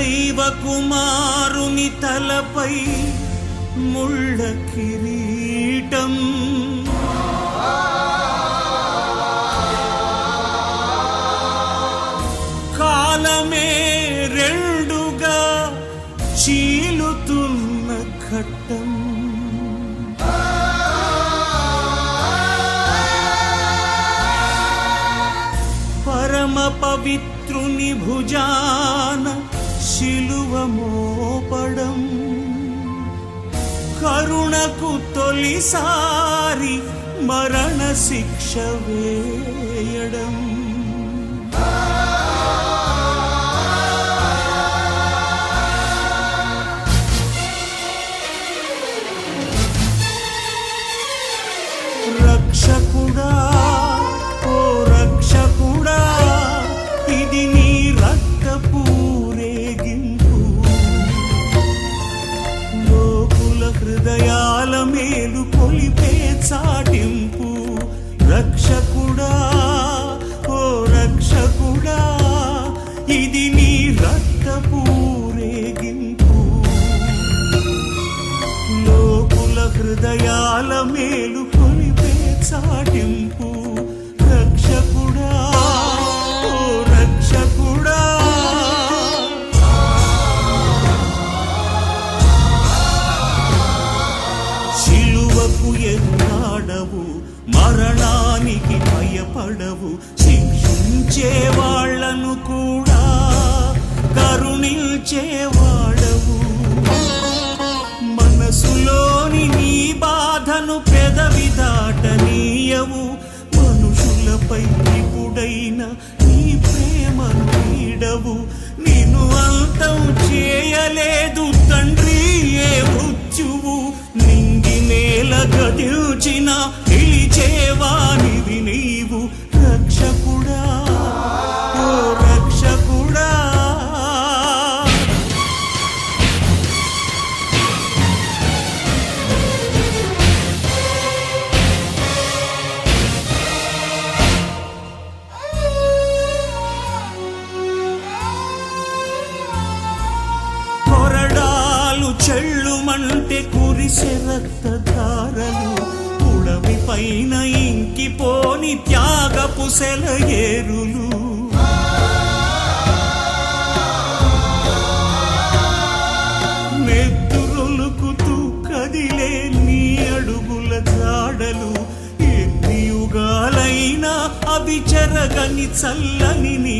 దైవ కుమారుని తలపై ముళ్ళ కిరీటం. కాలమే రెండుగా చీలుతున్న ఘట్టం. పరమ పవిత్రుని భుజా శిలువ మోపడం. కరుణకు తొలిసారి మరణ శిక్ష వేయడం. హృదయాల మేలు కొలిపే చాటింపు మరణానికి భయపడవు శిక్షించే వాళ్ళను కూడా కరుణించేవాడవు మనసులోని నీ బాధను పెదవి దాటనీయవు మనుషులపై ఇప్పుడైన నీ ప్రేమను నీడవు నిన్ను అంతం చేయలేదు తండ్రి ఏ మృత్యువు నింగి నేల గదిల్చిన పిలిచేవానివి నీవు రక్షకుడా. ఓ రక్షకుడా. కొరడాలు చెళ్ళుమంటే కురిసె రక్తధారలు. ఉడమి పైన ఇంకిపోని త్యాగపు సెలయేరులు. నెత్తురొలుకుతూ కదిలే నీ అడుగుల జాడలు ఎన్ని యుగాలైనా అవి చెరగని చల్లని నీ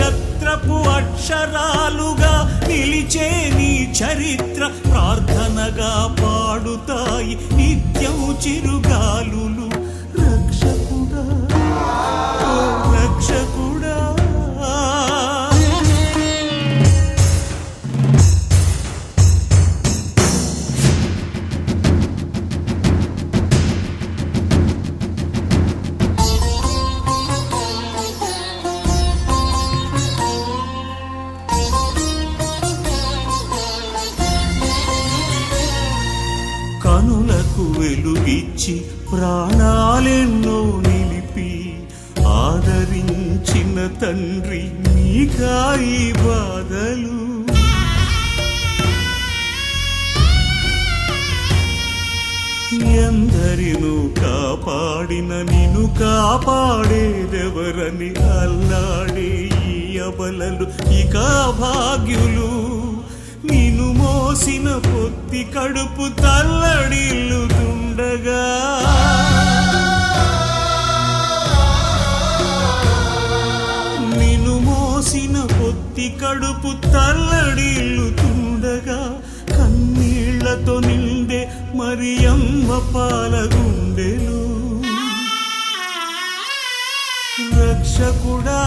నక్షత్రపు అక్షరాలుగా నిలిచే నీ చరిత్ర ప్రార్థనగా పాడుతాయి నిత్యం చిరుగాలు వెలుగిచ్చి ప్రాణాలెన్నో నిలిపి ఆదరించిన తండ్రి నీకాయి బాధలు. ఎందరిను కాపాడిన నిన్ను కాపాడేదెవరని అల్లాడే ఈ అబలలు ఇక భాగ్యులు నిన్ను మోసిన పొత్తి కడుపు తల్లడిల్లుతుండగా. నిన్ను మోసిన పొత్తి కడుపు తల్లడిల్లుతుండగా కన్నీళ్ళతో నిండే మరియమ్మ పాల గుండెలు రక్షకుడా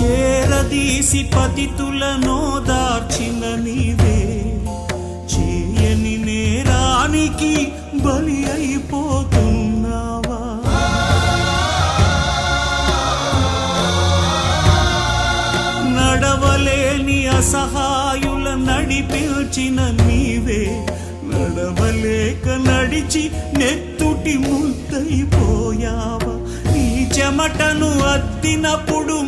చేరదీసి పతితులను దార్చిన నీవే. నేరానికి బలి అయిపోతున్నావా? నడవలేని అసహాయుల నడిపించిన నీవే. నడవలేక నడిచి నెత్తుటి ముద్దైపోయావా నీ చెమటను అద్దినప్పుడు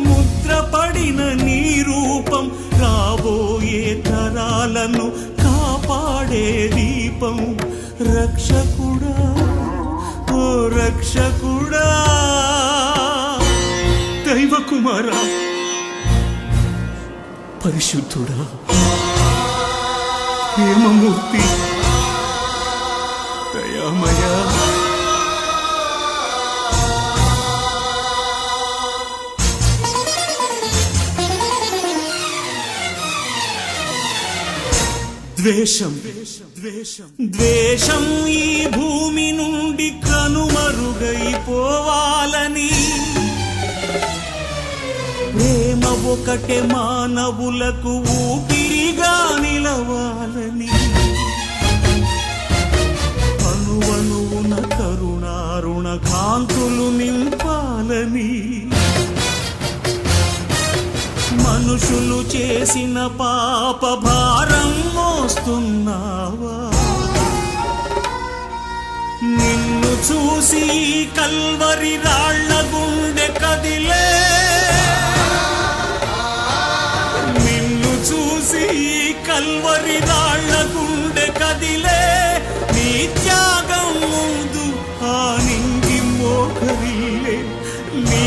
ముద్రపడిన నీ రూపం రాబోయే తరాలను కాపాడే దీపం. రక్షకుడా ఓ రక్షకుడా. దైవ కుమారా పరిశుద్ధుడా ప్రేమమూర్తి దయామయా ద్వేషం. ద్వేషం ద్వేషం ఈ భూమి నుండి కనుమరుగైపోవాలని. ప్రేమ ఒకటే మానవులకు ఊపిరిగా నిలవాలని. అణువణువున కరుణారుణ కాంతులు నింపాలని. మనుషులు చేసిన పాప భారం మోస్తున్నావా? నిన్ను చూసి కల్వరి రాళ్ళ గుండె కదిలే. నిన్ను చూసి కల్వరి రాళ్ళ గుండె కదిలే. నీ త్యాగం ముందు ఆ నింగి మోకరిలే నీ